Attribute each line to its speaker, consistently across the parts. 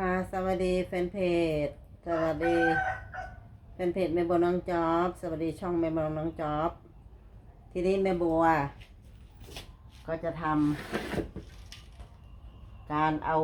Speaker 1: ค่ะ สวัสดีแฟนเพจ สวัสดีแฟนเพจแม่บัวน้องจอบ สวัสดีช่องแม่บัวน้องจอบทีนี้แม่บัว ก็จะทำการเอา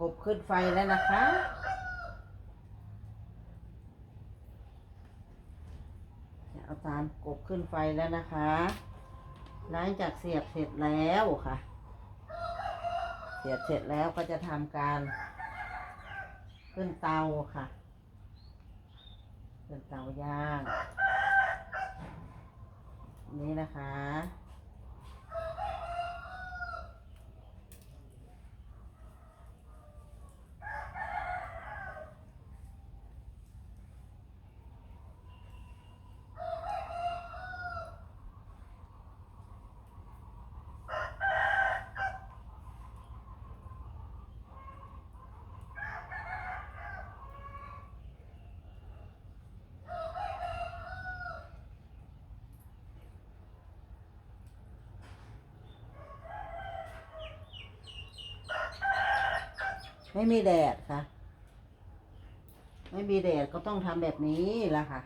Speaker 1: กบขึ้นไฟแล้วนะคะจะเอาตามกบขึ้นไฟแล้วนะคะ หลังจากเสียบเสร็จแล้วค่ะ เสียเสร็จแล้วก็จะทำการ ขึ้นเตาค่ะ ขึ้นเตาย่าง นี่นะคะ ไม่มีแดดค่ะ ไม่มีแดดก็ต้องทำแบบนี้ละค่ะ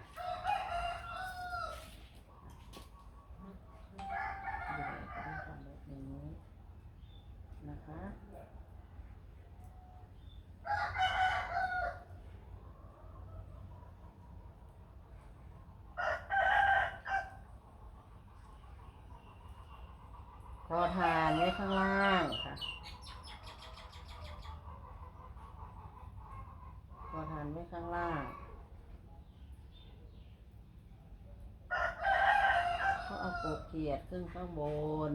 Speaker 1: ไม่มีแดดก็ต้องทำแบบนี้นะคะพอทานไว้ข้างล่างค่ะ พอทานไว้ข้างล่าง ก็เกบเกียดขึ้นข้างบน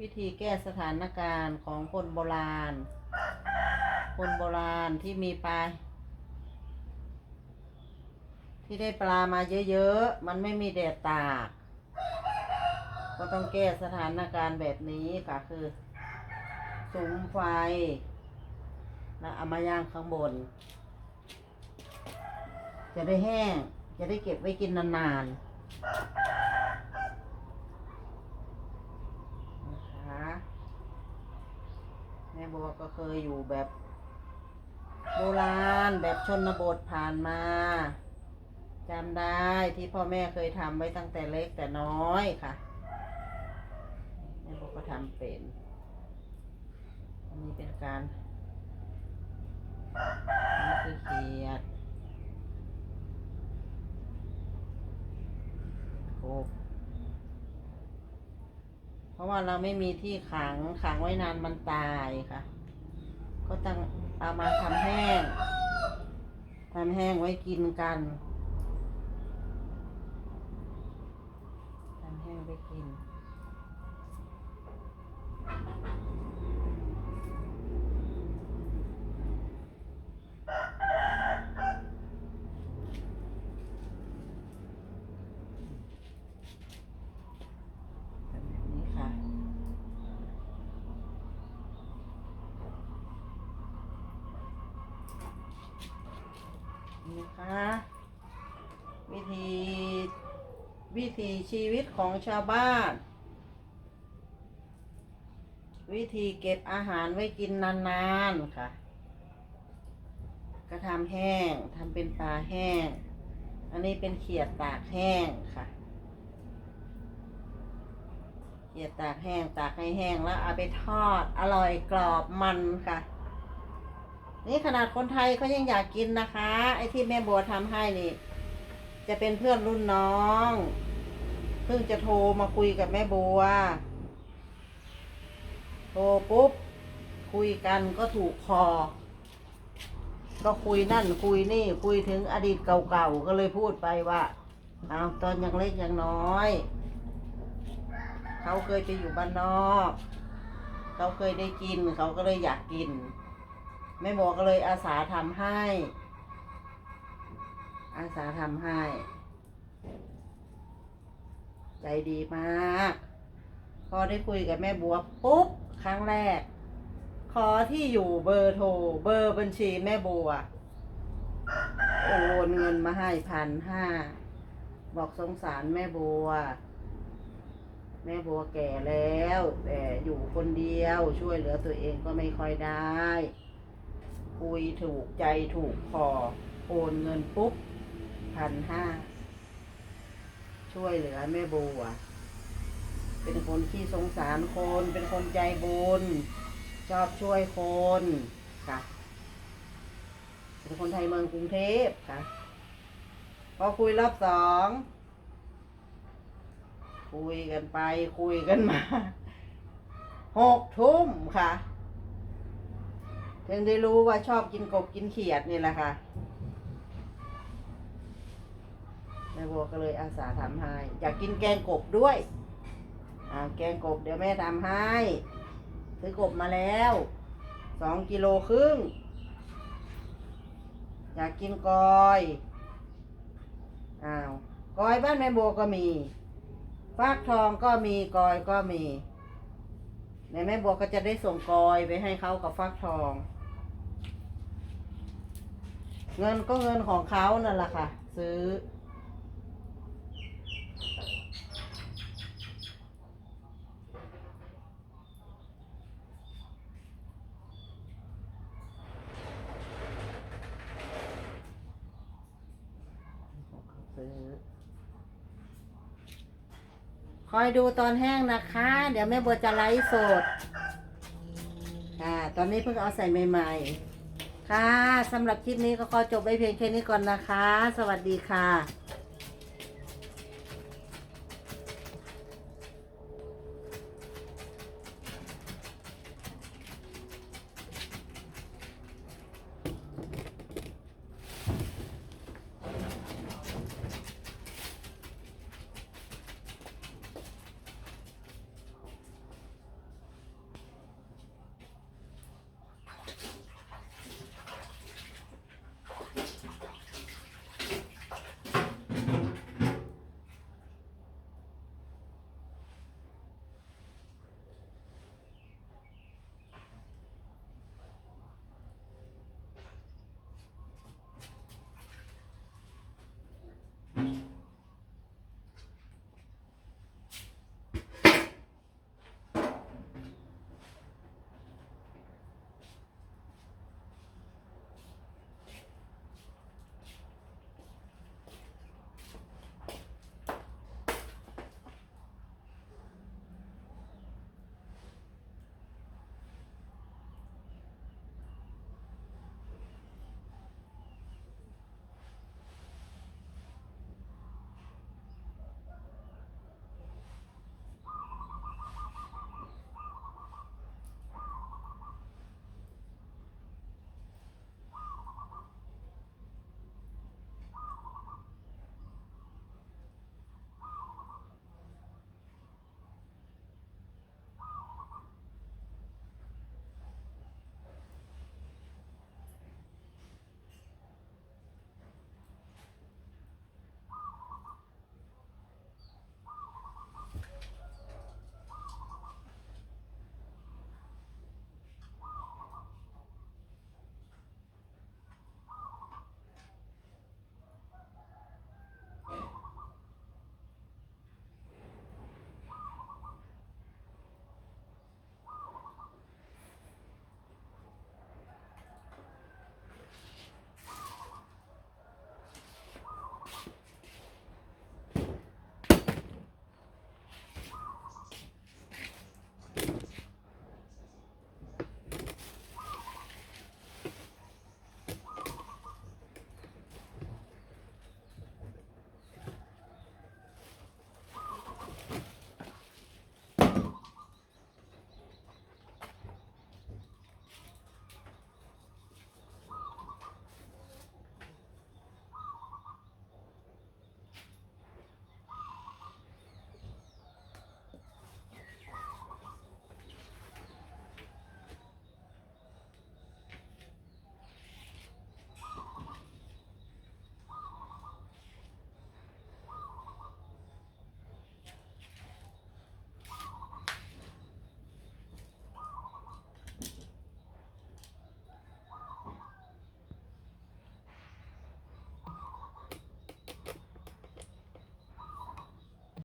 Speaker 1: วิธีแก้สถานการณ์ของคนโบราณ คนโบราณที่มีปลาที่ได้ปลามาเยอะๆ มันไม่มีแดดตาก ก็ต้องแก้สถานการณ์แบบนี้ค่ะคือ สุมไฟแล้วเอามาย่างข้างบน จะได้แห้ง จะได้เก็บไว้กินนานๆนะคะแม่บัวก็เคยอยู่แบบโบราณแบบชนบทผ่านมาจำได้ที่พ่อแม่เคยทำไว้ตั้งแต่เล็กแต่น้อยค่ะแม่บอกก็ทำเป็น อันนี้เป็นการอันนี้คือเขียดโคบเพราะว่าเราไม่มีที่ขังขังไว้นานมันตายค่ะ ก็ต้องเอามาทำแห้งทำแห้งไว้กินกัน ทำแห้งไปกิน แบบนี้ค่ะ นะคะ วิธีวิถีชีวิตของชาวบ้าน วิธีเก็บอาหารไว้กินนานๆค่ะก็ทำแห้งทำเป็นปลาแห้ง อันนี้เป็นเขียดตากแห้งค่ะเขียดตากแห้งตากให้แห้งแล้วเอาไปทอดอร่อยกรอบมันค่ะ นี่ขนาดคนไทยเขายังอยากกินนะคะ ไอ้ที่แม่บัวทำให้นี่ จะเป็นเพื่อนรุ่นน้อง เพิ่งจะโทรมาคุยกับแม่บัว โทรปุ๊บ คุยกันก็ถูกคอ ก็คุยนั่นคุยนี่คุยถึงอดีตเก่าๆ ก็เลยพูดไปว่าเอาตอนยังเล็กยังน้อย เขาเคยไปอยู่บ้านนอก เขาเคยได้กินเขาก็เลยอยากกิน แม่บัวก็เลยอาสาทำให้ อาสาทำให้ ใจดีมาก พอได้คุยกับแม่บัวปุ๊บ ครั้งแรก ขอที่อยู่เบอร์โทร เบอร์บัญชีแม่บัว โอนเงินมาให้พันห้า บอกสงสารแม่บัวแม่บัวแก่แล้ว แต่อยู่คนเดียวช่วยเหลือตัวเองก็ไม่ค่อยได้ คุยถูกใจถูกพอโอนเงินปุ๊บพันห้าช่วยเหลือแม่บัว เป็นคนที่สงสารคน เป็นคนใจบุญชอบช่วยคนค่ะ เป็นคนไทยเมืองกรุงเทพค่ะ พอคุยรอบสอง คุยกันไปคุยกันมาหกทุ่มค่ะ ถึงได้รู้ว่าชอบกินกบกินเขียดนี่แหละค่ะแม่บัวก็เลยอาสาทำให้ อยากกินแกงกบด้วยอ่าแกงกบเดี๋ยวแม่ทำให้ซื้อกบมาแล้วสองกิโลครึ่ง อยากกินกอยอ้าวกอยบ้านแม่บัวก็มีฟักทองก็มีกอยก็มีแม่แม่บัวก็จะได้ส่งกอยไปให้เขากับฟักทอง เงินก็เงินของเขานั่นแหละค่ะ ซื้อ คอยดูตอนแห้งนะคะ เดี๋ยวแม่บัวจะไลฟ์สด ค่ะ ตอนนี้เพิ่งเอาใส่ใหม่ ๆ ค่ะสำหรับคลิปนี้ก็ขอจบไปเพียงแค่นี้ก่อนนะคะ สวัสดีค่ะ